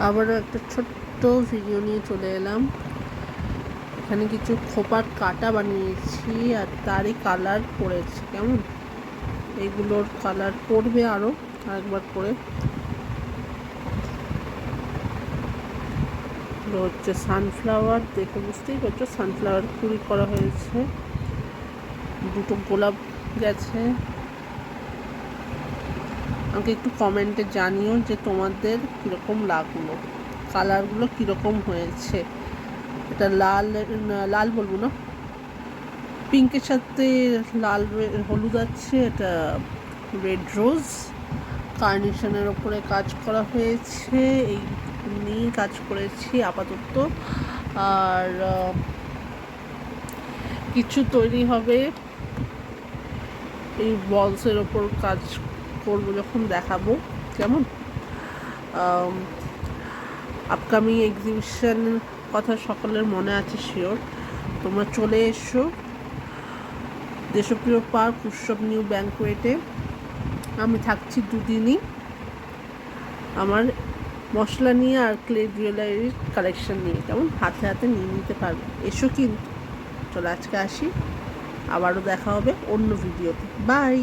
আবারও একটা ছোট্ট ভিডিও নিয়ে চলে এলাম। এখানে কিছু খোপার কাটা বানিয়েছি আর তারই কালার করেছি কেমন? এগুলোর কালার পড়বে আরও আরেকবার করে। হচ্ছে সানফ্লাওয়ার দেখে বুঝতেই পারছ সানফ্লাওয়ার কুড়ি করা হয়েছে। দুটো গোলাপ গেছে। আমাকে একটু কমেন্টে জানিও যে তোমাদের কীরকম লাগল কালারগুলো কীরকম হয়েছে। এটা লাল লাল বলব না পিঙ্কের সাথে লাল, হলুদ আছে, এটা রেড রোজ কার্নেশনের ওপরে কাজ করা হয়েছে, এই নিয়ে কাজ করেছি আপাতত। আর কিছু তৈরি হবে, এই বলসের ওপর কাজ করব যখন দেখাবো। কেমন? আপকামিং এক্সিবিশন কথা সকলের মনে আছে শিওর তোমরা চলে এসো। দেশপ্রিয় পার্ক উৎসব নিউ ব্যাঙ্কোয়েটে আমি থাকছি দুদিনই। আমার মশলা নিয়ে আর ক্লে জুয়েলারির কালেকশন নিয়ে। কেমন? হাতে হাতে নিয়ে নিতে পারবে। এসো কিন্তু। চলো আজকে আসি। আবারও দেখা হবে অন্য ভিডিওতে বাই